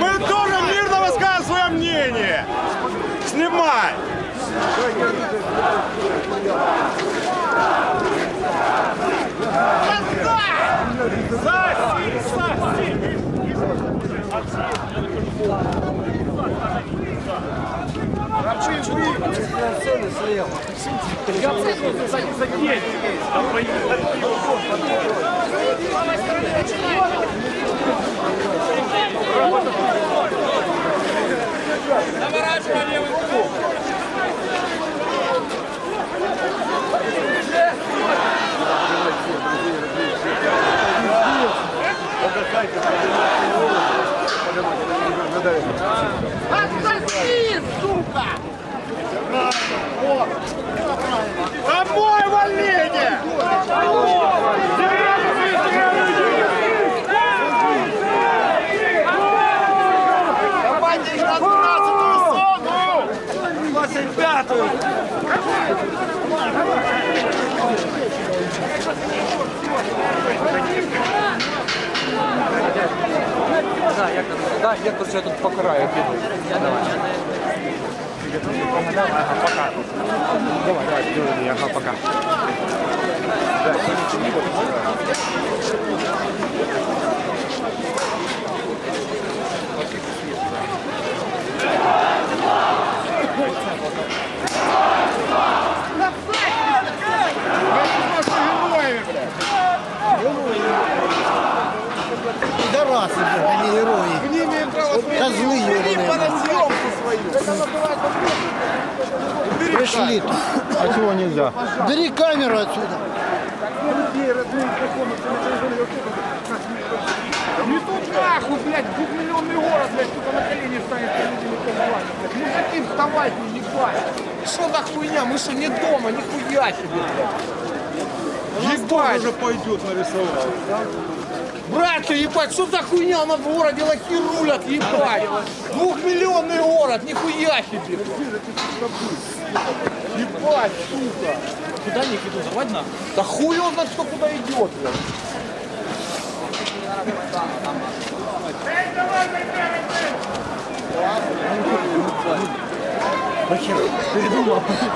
Мы тоже мирно высказываем свое мнение. Снимай! Отсоси, 25-ю! Да, як, да, як тут я тут покараю піду. Давай. Давай, давай, давай, ага, пока. Пидорасы, блядь, а не герои. Козлы ебаные. Пришли. А чего нельзя? Бери камеру отсюда. Не тут нахуй, блядь, двухмиллионный город, блядь, сука, на колени станет перед этими комбайнами, блядь. Мужики, вставайте, ебать. Что за хуйня? Мы что, не дома, нихуя себе, блядь. Ебать. уже пойдет нарисовал. Братья, ебать, что за хуйня в городе лохи рулят, ебать. Двухмиллионный город, нихуя себе. Ебать, сука. Куда них иду? Заводь нахуй. Да хуй он знает, кто куда идет, блядь. Пидорасты!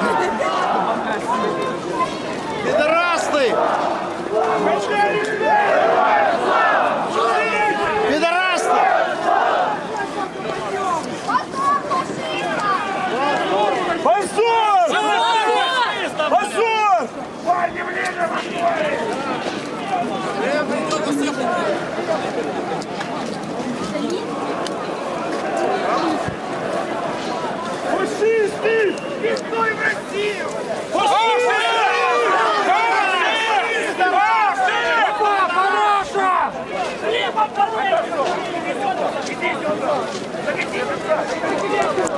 Пидорасты! Позор! Позор! Фашисты! Пизной в Россию! Фашисты! Параша! Хлебом порвали! Иди сюда! Иди сюда!